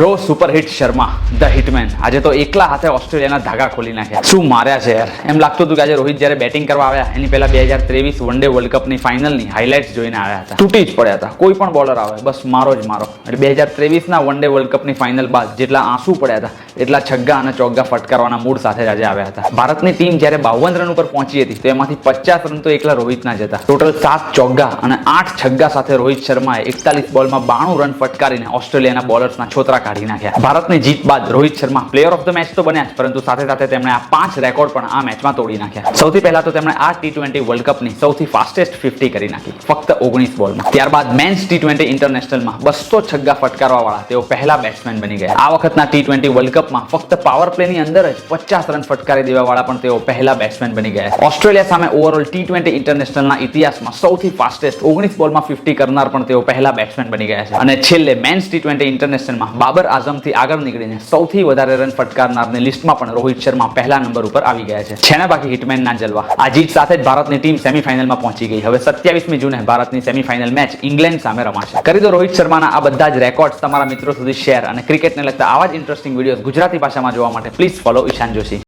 Row superhit Sharma, the hitman. આજે તો એકલા હાથે ઓસ્ટ્રેલિયાના ધાગા ખોલી નાખ્યા. શું માર્યા છે યાર? એમ લાગતું હતું કે આજે રોહિત જ્યારે બેટિંગ કરવા આવ્યા, એની પહેલા બે હજાર ત્રેવીસ વન ડે વર્લ્ડ કપની ફાઇનલની હાઇલાઇટ્સ જોઈને આવ્યા હતા. તૂટી જ પડ્યા હતા. કોઈ પણ બોલર આવે, બસ મારો જ મારો. એટલે બે હજાર ત્રેવીસના વન ડે વર્લ્ડ કપની ફાઇનલ બાદ જેટલા આંસુ પડ્યા હતા, એટલા છગ્ગા અને ચોગ્ગા ફટકારવાના મૂડ સાથે જ આજે આવ્યા હતા. ભારતની ટીમ જ્યારે બાવન રન ઉપર પહોંચી હતી, તો એમાંથી પચાસ રન તો એકલા રોહિતના જ હતા. ટોટલ સાત ચોગ્ગા અને આઠ છગ્ગા સાથે રોહિત શર્માએ એકતાલીસ બોલમાં બાણું રન ફટકારીને ઓસ્ટ્રેલિયાના બોલર્સના છોતરા કાઢી નાખ્યા. ભારતની જીત બાદ Rohit Sharma player of the match તો બન્યા જ, પરંતુ સાથે સાથે તેમણે આ પાંચ રેકોર્ડ પણ આ મેચમાં તોડી નાખ્યા. સૌથી પહેલા તો તેમણે આ ટી ટ્વેન્ટી વર્લ્ડ કપની સૌથી ફાસ્ટેસ્ટ ફિફ્ટી કરી નાખી, ફક્ત ઓગણીસ બોલમાં. ત્યારબાદ મેન્સ ટી ટ્વેન્ટી ઇન્ટરનેશનલમાં બસો છગ્ગા ફટકારવા વાળા તેઓ પહેલા બેટ્સમેન બની ગયા. આ વખતના ટી ટ્વેન્ટી વર્લ્ડ કપમાં ફક્ત પાવર પ્લેની અંદર જ પચાસ રન ફટકારી દેવા વાળા પણ તેઓ પહેલા બેટ્સમેન બની ગયા. ઓસ્ટ્રેલિયા સામે ઓવરઓલ ટી ટ્વેન્ટી ઇન્ટરનેશનલના ઇતિહાસમાં સૌથી ફાસ્ટેસ્ટ ઓગણીસ બોલમાં ફિફ્ટી કરનાર પણ તેઓ પહેલા બેટ્સમેન બની ગયા છે. અને છેલ્લે મેન્સ ટી ટ્વેન્ટી ઇન્ટરનેશનલમાં બાબર આઝમથી આગળ નીકળીને સૌથી વધારે રન ફટકારનારની લિસ્ટમાં પણ રોહિત શર્મા પહેલા નંબર ઉપર આવી ગયા છે. છે ને બાકી હિટમેનના જલવા. આ જીત સાથે જ ભારતની ટીમ સેમીફાઇનલમાં પહોંચી ગઈ. હવે સત્યાવીસમી જૂને ભારતની સેમીફાઇનલ મેચ ઇંગ્લેન્ડ સામે રમાશે. કરી દો રોહિત શર્માના આ બધા જ રેકોર્ડ્સ તમારા મિત્રો સુધી શેર અને ક્રિકેટને લગતા આવા જ ઇન્ટરેસ્ટિંગ વિડીયોઝ ગુજરાતી ભાષામાં જોવા માટે પ્લીઝ ફોલો ઈશાન જોશી.